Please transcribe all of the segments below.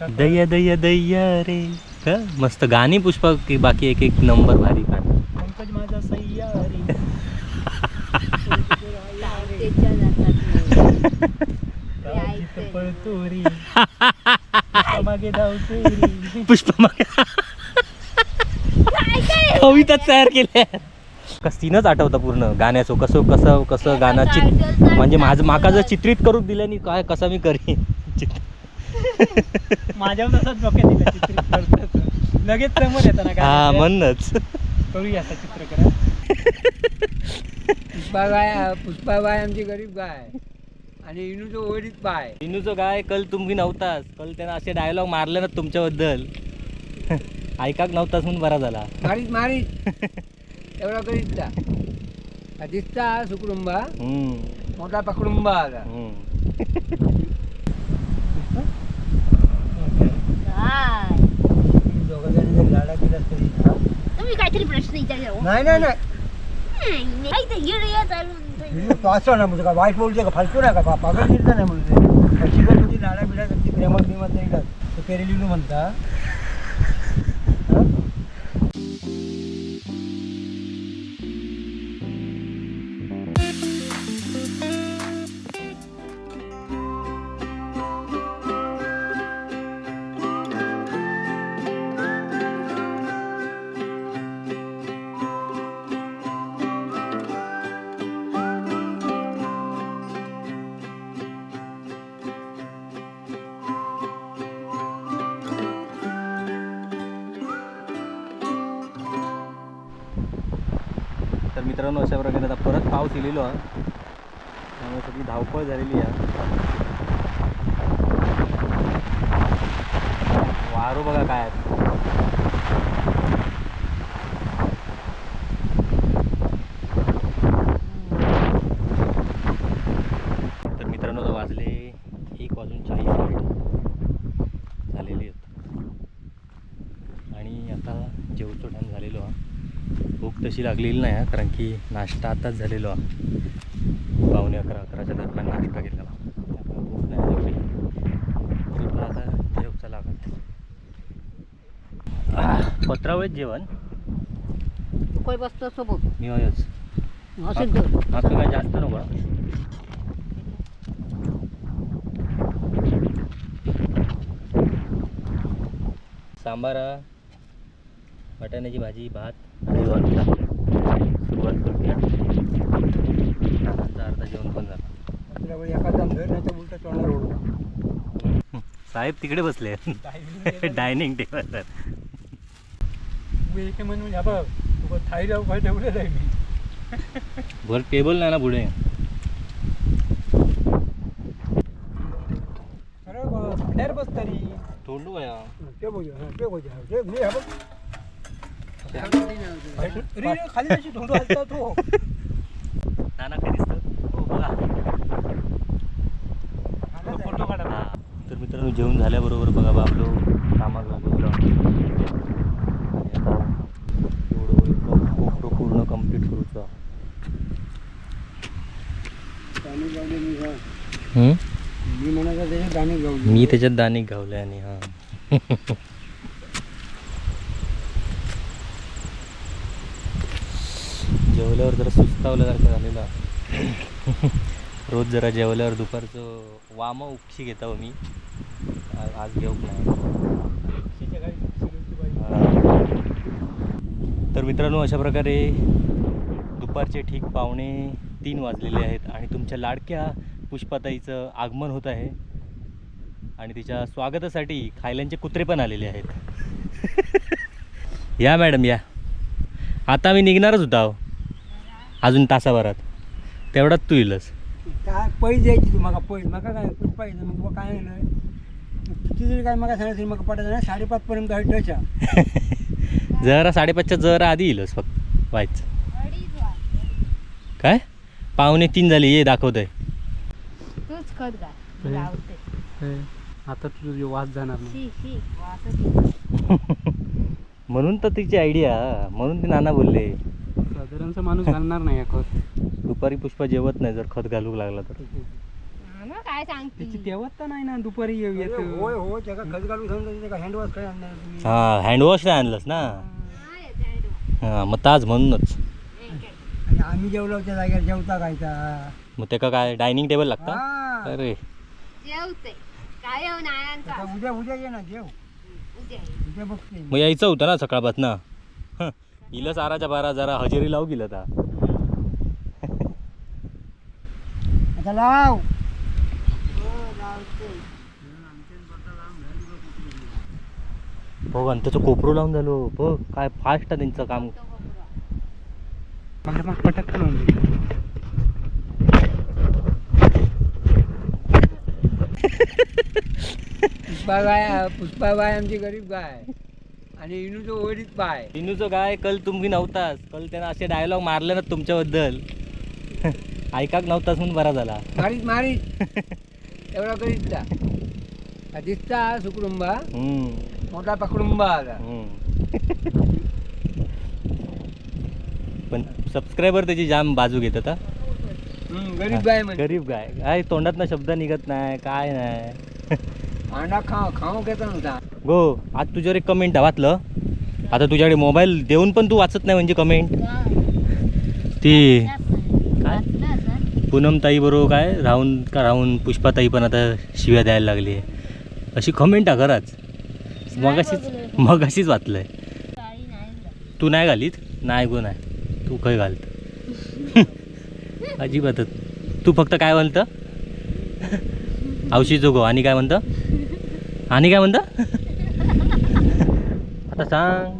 दया दया दया रे. का? मस्त गाणी पुष्पा की बाकी एक एक नंबर भारी गाणी. पंकज माझा गावची पळतोरी मागे धावतोरी पुष्पा मग कविता तयार केल्या. कस तीनच आठवतं पूर्ण गाण्याचं? कसं कसं कसं गाणं चित म्हणजे माझं माका जर चित्रित करून दिलं नाही काय कसं मी करीन? चित्र माझ्यावर तसंच डोक्यात दिलं लगेच समोर येतं ना हा. म्हणूनच. करूया आता चित्रकला. पुष्पा गाय पुष्पा आमची गरीब गाय. आणि इनूचं ओढीत पाय विनूचं काय कल तुम्ही नव्हताच कल त्यानं असे डायलॉग मारले ना तुमच्याबद्दल. ऐकाक नव्हताच म्हणून बरा झाला. मारीत मारीत. एवढा करीत दिसता हम्म, मोठा पकडुंबा आला. तरी तुम्ही काहीतरी प्रश्न विचारला हो. नाही नाही नाही. नाही, नाही. काही ते येडं या चालून हिरो तो असं ना म्हणजे काय वाईट बोलते का? फालतू नाही का पा- पागल गिरता नाही अशी जर तुझी लाडा बिडा प्रेमात बिमात नाही का तो पेरेलिनू म्हणता तर मित्रांनो अशा प्रकारे आता परत पाऊस येलेलो आहे त्यामुळे सगळी धावपळ झालेली आहे वारू बघा काय आहे. तर मित्रांनो आता वाजले एक वाजून चाळीस मिनिट झालेली आहेत आणि आता जेवतो टाईम झालेलो हा भूक तशी लागलेली नाही हा, कारण की नाश्ता आताच झालेलो पावणे अकरा अकराच्या दरम्यान नाश्ता केलेला त्यामुळे भूक नाही लागली. तरी पण आता जेवचा लागत पत्रावळीत जेवण? कोय बसतो सोबत. मी होयच. आपलं काय जास्त नको. सांबार वाटाण्याची भाजी भात आणि लोणचा सुरुवात करूया नानांचा अर्धा जेवण पण झाला आपल्या वेळी एखादा धर नाही तर उलटा साहेब तिकडे बसले. डायनिंग टेबलवर एक म्हणून ह्या बघ तू थाई जाऊ काय मी वर टेबल नाही ना पुढे. अरे बस बाहेर बस तरी. तोंडू काय ते हा, ते हा, मी हा बघ. खाली अशी धोंडू हलता तो नाना काय दिसतं हो बघा फोटो काढा हा तर मित्रांनो जेवण झाल्याबरोबर बघा बाबलो कामात एवढं फोटो पूर्ण कंप्लीट करूचा मी त्याच्यात दानिक गावले आणि हा. जेवल्यावर जरा सुस्तावल्यासारखं झालेलं. रोज जरा जेवल्यावर दुपारचं वाम उपशी घेता मी. आज घेऊक नाही तर मित्रांनो अशा प्रकारे दुपारचे ठीक पावणे तीन वाजलेले आहेत आणि तुमच्या लाडक्या पुष्पाताईचं आगमन होत आहे. आणि तिच्या स्वागतासाठी खायल्यांचे कुत्रे पण आलेले आहेत. या मॅडम या. आता मी निघणारच होता अहो. अजून तासाभरात. तेवढाच तू येईलच काय पैसे द्यायची तू मका पैसे मका काय तू पैसे मग तुला काय नाही. किती जरी काय मका सांगायचं मका पटायचं नाही साडेपाच पर्यंत आहे टचा जरा साडेपाचच्या जरा आधी येईलच फक्त व्हायचं. काय? पावणे तीन झाले ये दाखवतंय. तूच खत घाल लावते. आता तुझं वाद जाणार नाही म्हणून तर तिची आयडिया म्हणून ते नाना बोलले. साधारणचा माणूस घालणार नाही खत. दुपारी पुष्पा जेवत नाही जर खत घालू लागला तर. हा ना, काय त्याची सांगते तेवत तर नाही ना दुपारी येऊ अरे येत. होय हो त्याला खत घालून सांगतो त्याचा हँडवॉश काय आणणार तुम्ही? हा हँडवॉश नाही आणलंस ना? हा मग ताज म्हणूनच. आणि आम्ही जेवलो त्या जागेवर जेवता खायचा मग त्याका काय डायनिंग टेबल लागता? हा. अरे. जेवते. काय आता उद्या उद्या ये ना जेव. उद्या उद्या बघते. मग यायचं होतं ना सकाळपासनं? हिला साराच्या बारा जरा हजेरी लावू गेलं आता आता लाव. बघ आणि त्याचं कोपरू लावून झालो. बघ काय फास्ट आहे त्यांचं काम. मग पटक लावून दे. पुष्पा गाय पुष्पा गाय आमची गरीब गाय. आणि इनूचं ओढीत पाय इनूचं काय कल तुम्ही नव्हताच कल त्यानं असे डायलॉग मारले ना तुमच्याबद्दल. ऐकाक नव्हताच म्हणून बरा झाला. मारीत मारीत. एवढा करीत जा हा दिसता सुकुडुंबा हम्म, मोठा पकडुंबा आला. हम्म. पण सबस्क्रायबर त्याची जाम बाजू घेतात हा. हम्म, गरीब गाय म्हणजे. गरीब गाय. काय तोंडात शब्द निघत नाही काय नाही. अंडा खाऊ घेता नव्हता गो आज तुझ्यावर एक कमेंट वाचलं? आता तुझ्याकडे मोबाईल देऊन पण तू वाचत नाही म्हणजे कमेंट ती काय? पूनम ताई बरोबर काय? राहून का राहून पुष्पाताई पण आता शिव्या द्यायला लागली आहे. अशी कमेंट आहे खरंच. मग अशीच मग अशीच वाचलंय. तू नाही घालीत? नाही गो नाही. तू काय घालत? अजिबातच. तू फक्त काय म्हणतं औषध जोगो आणि काय म्हणतं? आणि काय म्हणतं? आता सांग.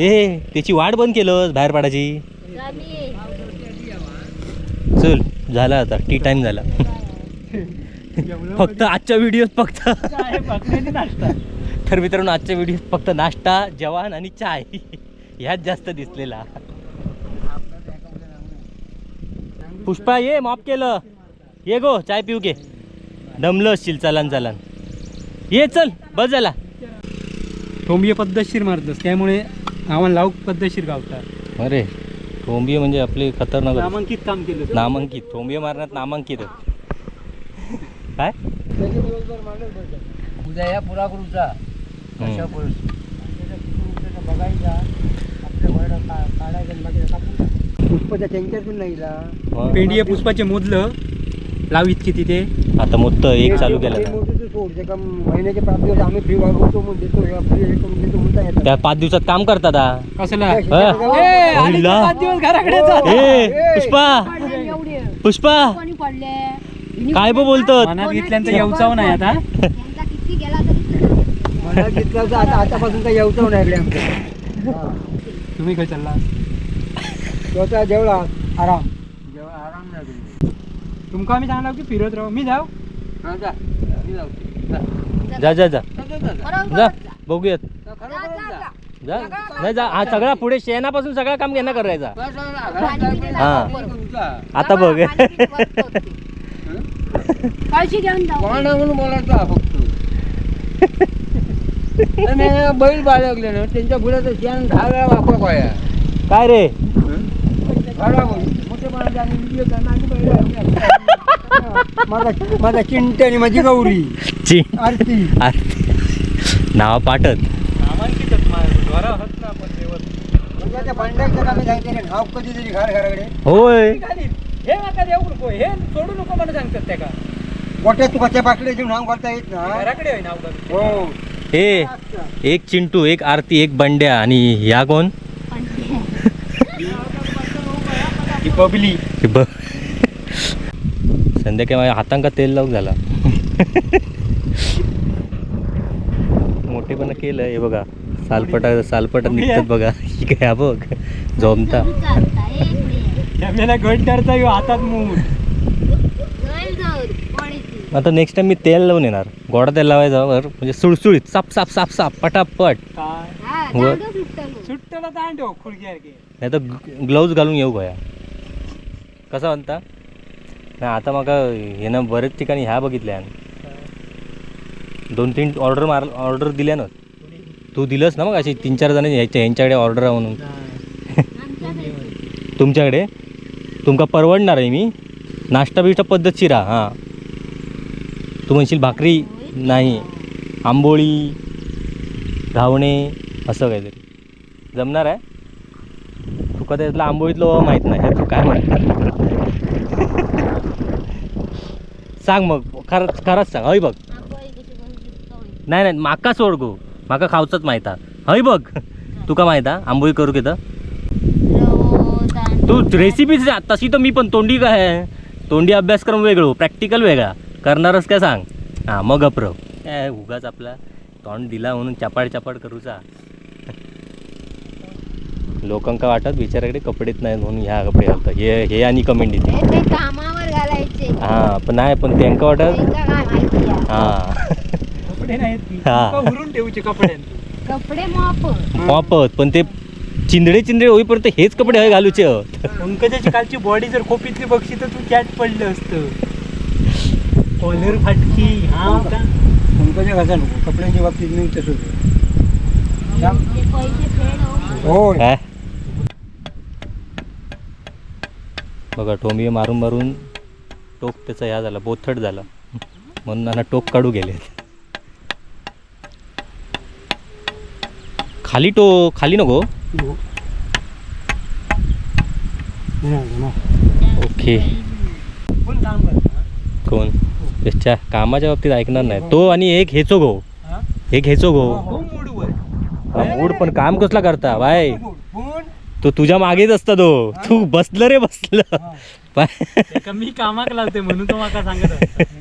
ए त्याची वाट बंद केलं बाहेर पडायची. चल झाला आता. टी टाइम झाला. फक्त आजच्या व्हिडिओत फक्त. तर मित्रांनो आजच्या व्हिडिओत फक्त नाश्ता जवान आणि चाय. ह्याच जास्त दिसलेला. पुष्पा ये माफ केलं. ये गो चाय पिऊ घे. दमलं असशील चलन चलन. ये चल बस झाला. टोंबिये पद्धतशीर मारतस त्यामुळे आम्हाला लावूक पद्धतशीर गावतात अरे टोंबिये म्हणजे आपले खतरनाक नामांकित काम केलं नामांकित टोंबिये मारण्यात नामांकित. काय? उद्या या. अशा परिस्थिती बघायचा. आपल्या वरडा काढायचा पुष्पाच्या त्यांच्यातून नाही ला मग पेंडिये पुष्पाचे मोदलं लावीत किती ते आता मोठं एक चालू केलं. ते ना. मोठं तू सोड ते का महिन्याचे पाच दिवस आम्ही फ्री वागवतो मग देतो हे आपली हे करून देतो म्हणता येतात त्या पाच दिवसात काम करतात हा. कसला? हे, हा? ए, पाच दिवस घराकडे जा. ए पुष्पा. पुष्पा. कोणी पडले काय बो बोलतो मनात घेतल्यानंतर येऊचाव नाही आता. किती गेला तरी मला आता आतापासून काही येऊचं नाही आमचं हा. तुम्ही काय चालला? स्वतः जेवला आराम. जेवला आराम तुम्ही तुमका आम्ही सांगला की फिरत राहू. मी जाऊ? हा, जा. मी लावतो. जा. जा जा जा. जा, जा, जा, जा. बरोबर जा. बघूयात. जा, खरोखरच जा. जा. नाही जा. हा सगळा पुढे शेणापासून सगळं काम घेणं करायचा. घरात हा. आता बघ कळशी घेऊन जाऊ कोणा म्हणून बोलायचा फक्त? बैल बाळगले ना. त्यांच्या पुढे तर शेण दहा वेळा वापर पाया काय रे? माझा माझा चिंटे आणि माझी गौरी. ची. आरती. आरती. नाव पाठत. होय हे नका देऊ नको हे सोडू नको मला सांगतात त्या का नाव करता येत ना? घराकडे होय नाव हो ए एक चिंटू एक आरती एक बंड्या आणि ह्या कोण ही बबली. बघ संध्याकाळी माझ्या हातांका तेल लावून झाला. मोठेपणा केलं हे बघा. सालपटा सालपटा निघतात बघा. ही काय हा बघ. जमता. आपल्याला घट धरता येऊ हातात मूठ. आता नेक्स्ट टाइम मी तेल लावून येणार. गोडा तेल लावायचा वर म्हणजे सुळसुळीत साप साप साप साप पटापट. काय? वर नाही तर ग्लव्ज घालून येऊ गया कसा म्हणता? नाही आता मग हे ना बरेच ठिकाणी ह्या बघितल्या दोन तीन ऑर्डर मार ऑर्डर दिल्या ना तू दिलंस ना मग अशी तीन चार जण ह्याच्या ह्यांच्याकडे ऑर्डर आहे म्हणून. तुमच्याकडे? तुमका परवडणार आहे मी. नाश्ता बिष्टा पद्धतशीर हा हां. तू म्हणशील भाकरी नाही आंबोळी घावणे असं काहीतरी. जमणार आहे? तुका त्यातलं आंबोळीतलं माहीत नाही तू काय म्हणणार? सांग मग खरंच खरंच सांग हय बघ. नाही नाही माका सोड गो. माका खावचंच माहिता हय बघ. तुका माहिता आंबोळी करू घेतं तू रेसिपीच तशी तर मी पण तोंडी काय तोंडी अभ्यासक्रम वेगळो प्रॅक्टिकल वेगळा. करणारच काय सांग? हां मग अप्र. काय उगाच आपला तोंड दिला म्हणून चपाड चपाड करूचा. लोकांका वाटत बिचाराकडे कपडेच नाहीत म्हणून ह्या कपडे घालतात. हे हे आणि कमेंट देते ते कामावर घालायचे. हां पण नाही पण त्यांका वाटत त्यांका. हां. कपडे नाहीत की हा. तुका उरून ठेवचे कपडे कपडे मॉप. वापत पण ते चिंदडे चिंदडे होईपर्यंत हेच कपडे हवे घालूचे. आहेत. पंकजाची कालची बॉडी जर खोपीतली बघशी तर तू त्यात पडलं असतं. कॉलर फाटकी हा का पंकजा कसा नको. कपड्यांच्या बाबतीत मी तसंच ते पैसे फेड हो. होय काय बघा टोमी मारून मारून टोक त्याचा ह्या झाला बोथट झाला. म्हणून त्यांना टोक काढू गेले. खाली टो खाली नको. ओके. कोण? त्याच्या कामाच्या बाबतीत ऐकणार नाही. तो आणि एक हेचो गो? एक हेचो गो. मूड पण काम कसला करता? बाय. तो तुझ्या मागेच असता तो. तू बसलं रे बसलं. त्याका मी कामाक लावते म्हणून तो माका सांगत असता.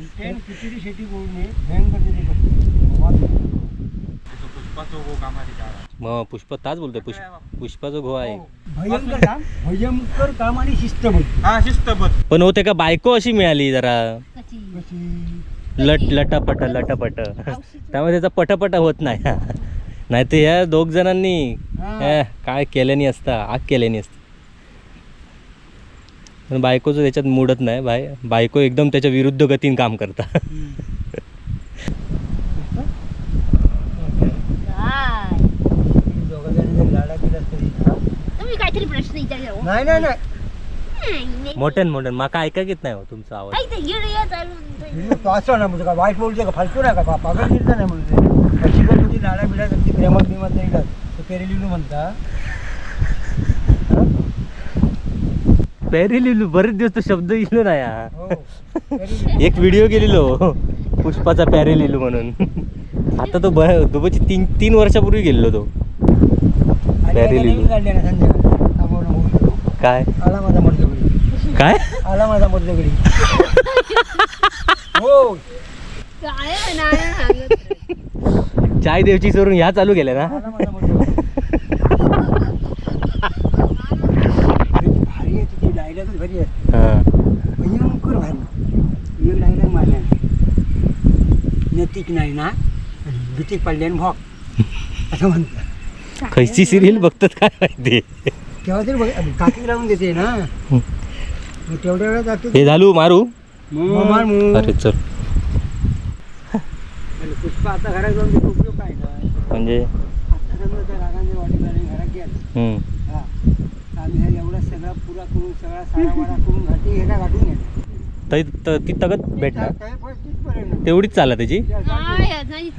मग पुष्प ताच बोलतोय. पुष्प पुष्पाचा घो आहे. भयंकर काम. भयंकर काम आणि शिस्त बोल हा शिस्तबद्ध. पण हो त्याका बायको अशी मिळाली जरा. कशी? कशी? लट लटापट लटापट. त्यामुळे त्याचा पटपट होत नाही. नाही तर ह्या दोघ जणांनी हा. eh, काय केल्यानी असता आग केल्यानी असतं. पण बायकोचं त्याच्यात मुडत नाही बाय बायको एकदम त्याच्या विरुद्ध गतीन काम करता. काय. तुम्ही काहीतरी प्रश्न विचारला नाही नाही नाही. मोठ्यान मोठ्यान माका ऐका घेत नाही हो तुमचा आवाज. हे तो असं ना म्हणजे काय वाईट बोलते का फालतू नाही का बा- पागल गिरता नाही म्हणजे. बिडा ती प्रेमत बिमत नाही का? ते पेरेलिनू म्हणता. पॅरी लिहिलो बरेच दिवस तो शब्द लिहिलो नाही हा. हो. एक व्हिडिओ गेलेलो पुष्पाचा पॅरे लिहिलो म्हणून. आता तो ब दुबईची तीन तीन वर्षापूर्वी गेलेलो तो. ना होईल. काय? आला माझा मर्दगडी काय? आला माझा मर्दगडी हो. काय नाही सांगत. चाय देवची सोडून ह्या चालू केल्या ना आला माझा मर्दगडी भारी आहे तुझी डायलॉगच भारी आहे हा. भयंकर भारी. एक डायलॉग मारला नतीक नाही ना? भीतीक पडल्यान भॉक असं म्हणतात. खयची सिरियल बघतात काय माहिती? तेव्हा तरी बघ काकी लावून देते ना. मग तेवढ्या वेळा जातो. हे झालू मारू. अरे चल. पुष्पा आता घरात जाऊन त्याचा उपयोग काय म्हणजे? आता समजा त्या रागांच्या घरात गेला. हम्म. हा आम्ही ह्या एवढा सगळा करून घाटी ह्याला तरी त- ती तगत भेटणार काय पण तिथपर्यंत. तेवढीच चाला त्याची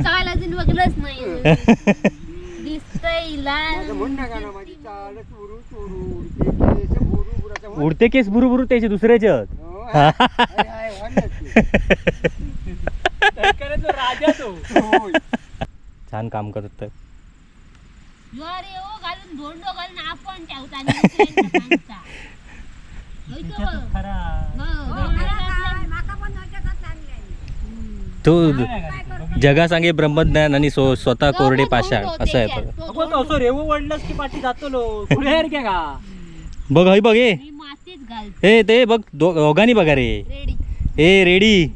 चाल अजून बघलंच नाही दिसतंय माझं लहान म्हण नका ना माझी चाल चोरू चोरू उडते केस. उडते बुरु त्याचे दुसऱ्याचे आहेत. हो, आहे, ते. राजा तो होय. छान काम करत अरे ओ घालून धोंडो घालून आपण ठेवता आणि दुसऱ्यांचा सांगता. खरा. तो नाही का ते? जगा सांगे ब्रह्मज्ञान आणि स्व- स्वतः कोरडे पाषाण असं आहे बघ. तो अगो तो असं रेवो वडलास की पाठी जातो लो पुढे यार क्या का बघ हय बघ ए मी मातीच घालते. ए ते बघ दो- दोघांनी बघा रे. रेडी. ए रेडी.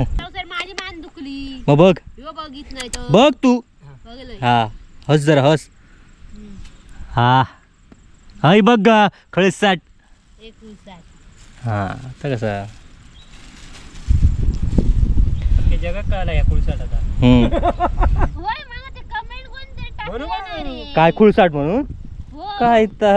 सर माझी मान दुखली. मग बघ. ह्यो बघित नाही तो बघ तू. बघलंय. हा हस जरा हस. हा. हय बघ गा खळसाट. दिवसात हा आता कसा? हे जगात कळाला या कुळसाट आता. हम्म. बरोबर. काय खुळसाट म्हणून? होय. काय ता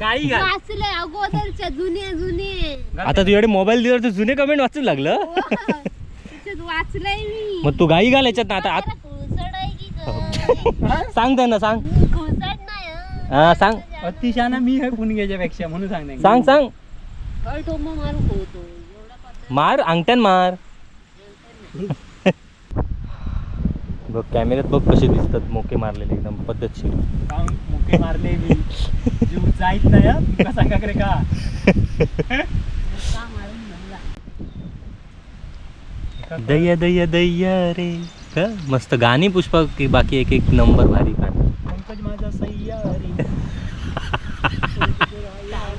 गाई घाल. वाचले अगोदरच्या जुने जुने. आता तुझ्याकडे मोबाईल दिल्यावर तू जुने कमेंट वाचू लागलं? त्याच्यात वाचलंय मी. मग तू गाई घाल याच्यात ना आता. जरा खुळसड आहे की काय? आत- सांग त्यांना सांग. खुळसड नाही हं. हा सांग. अतिशाना मी आहे पुणग्याच्या पेक्षा म्हणून सांग सांग. टोमा मारू होतो एवढा पातळ मार अंगठ्यान मार. बघ कॅमेऱ्यात बघ कसे दिसतात मोके मारलेले एकदम पद्धतशीर. काम मुके मारले मी? जीव जाईत नाही हं. तुका सांगा रे का? का मारून म्हणला दया दया दया रे. का? मस्त गाणी पुष्पा की बाकी एक एक नंबर भारी गाणी. पंकज माझा सह्यारी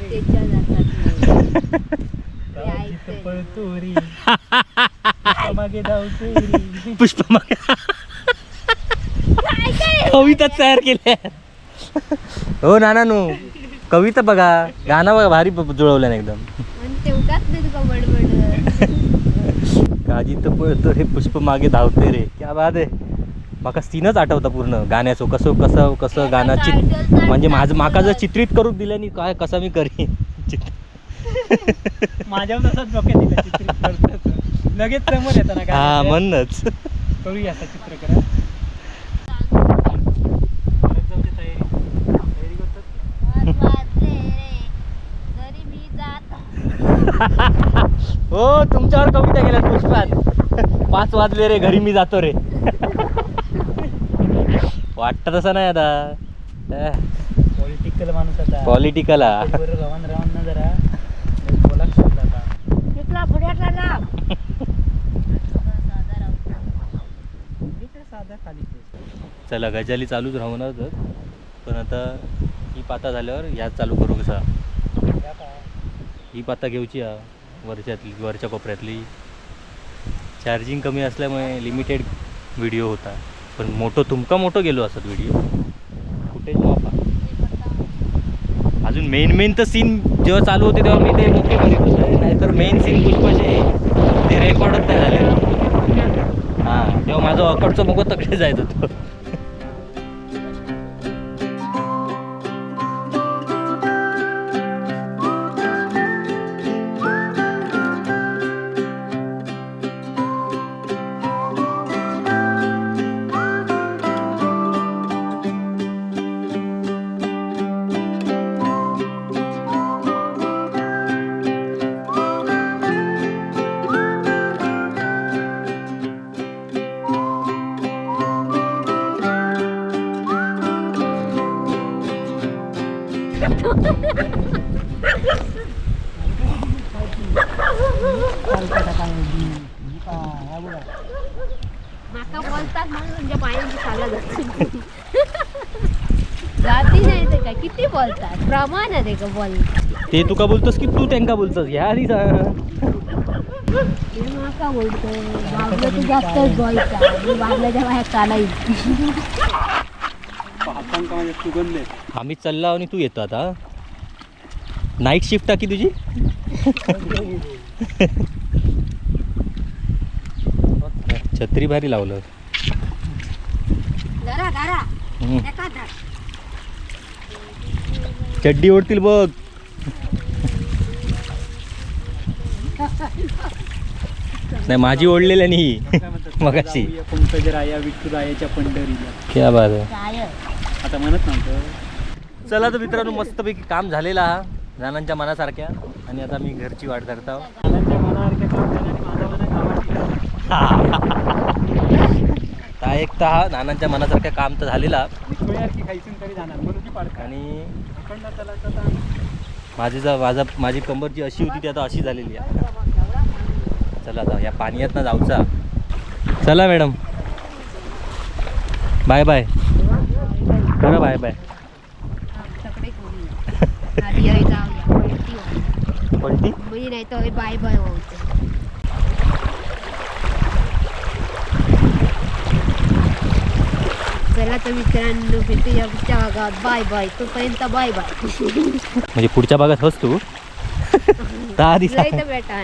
त्याच्या जातात. मागे पुष्पा मग कविता तयार केल्या. हो नाना नो कविता बघा. गाणं बघा भारी जुळवलं ना एकदम. आणि तेवढाच नाही तुका बडबड. काजी तर पळतो रे पुष्प मागे धावते रे. क्या बात आहे. माका सीनच आठवता पूर्ण. गाण्याचो कसं कसं कसं गाणं चित म्हणजे माझं माका जर चित्रित करून दिल्याने काय कसं मी करीन? माझ्यावर तसंच डोक्यात दिलं चित्रित करतो लगेच समोर येतं ना हा काय म्हणूनच. करूया आता चित्रकला. परत तयारी तयारी करतात? हो तुमच्यावर कविता गेल्यात पुष्पात. पाच वाजले रे घरी मी जातो रे. वाटतं तसं नाही आता. पॉलिटिकल माणूस आता. पॉलिटिकल बरं रवान रवान ना जरा. बोला आता. तिथला साधा खाली. चला गजाली चालूच राहणारच पण आता ही पाता झाल्यावर ह्याच चालू करू कसा? ही पाता घेऊची हा वरच्यातली वरच्या कोपऱ्यातली. चार्जिंग कमी असल्यामुळे लिमिटेड व्हिडिओ होता. पण मोठं तुमका मोठं गेलो असत व्हिडिओ कुठे वापा अजून मेन मेन तर सीन जेव्हा चालू होते तेव्हा मी ते मोठे करीत नाहीतर मेन सीन पुष्पाचे ते रेकॉर्डच नाही झाले. हां तेव्हा माझं अकडचं मुख तकडे जायचं होतं. आहे ते का बोल. ते तुका बोलतोस की तू त्यांका बोलतोस? ह्या आधी सांग माका बोलतो वागलं तू जास्तच बोलता. मी वागल्याच्या बाहेर चालायची हातांका माझ्या सुगंध आहे. आम्ही चालला आणि तू येतो आता नाईट शिफ्ट टाकी तुझी? छत्री भारी लावलं धरा धरा हम्म. एका धर चड्डी ओढतील बघ. नाही माझी ओढलेल्या नाही? मगाशी. पंढरीला. क्या बात आहे. आता म्हणत नव्हतं. चला तर मित्रांनो मस्तपैकी काम झालेलं हा जणांच्या मनासारख्या. आणि आता मी घरची वाट धरत नानांच्या कामाची हा एक तर हा नानांच्या मनासारखं काम तर झालेला आणि माझी जा माझा माझी कंबर जी अशी होती ती आता अशी झालेली आहे. चला आता या पाण्यात ना जाऊचा. चला मॅडम. Bye bye. करा बाय बाय. सगळे कोणी आधी हय जाऊया पलटी नाही तर बाय बाय चला तर मित्रांनो भेटूया पुढच्या भागात. बाय बाय तोपर्यंत बाय बाय म्हणजे पुढच्या भागात हस तू. तर बेटा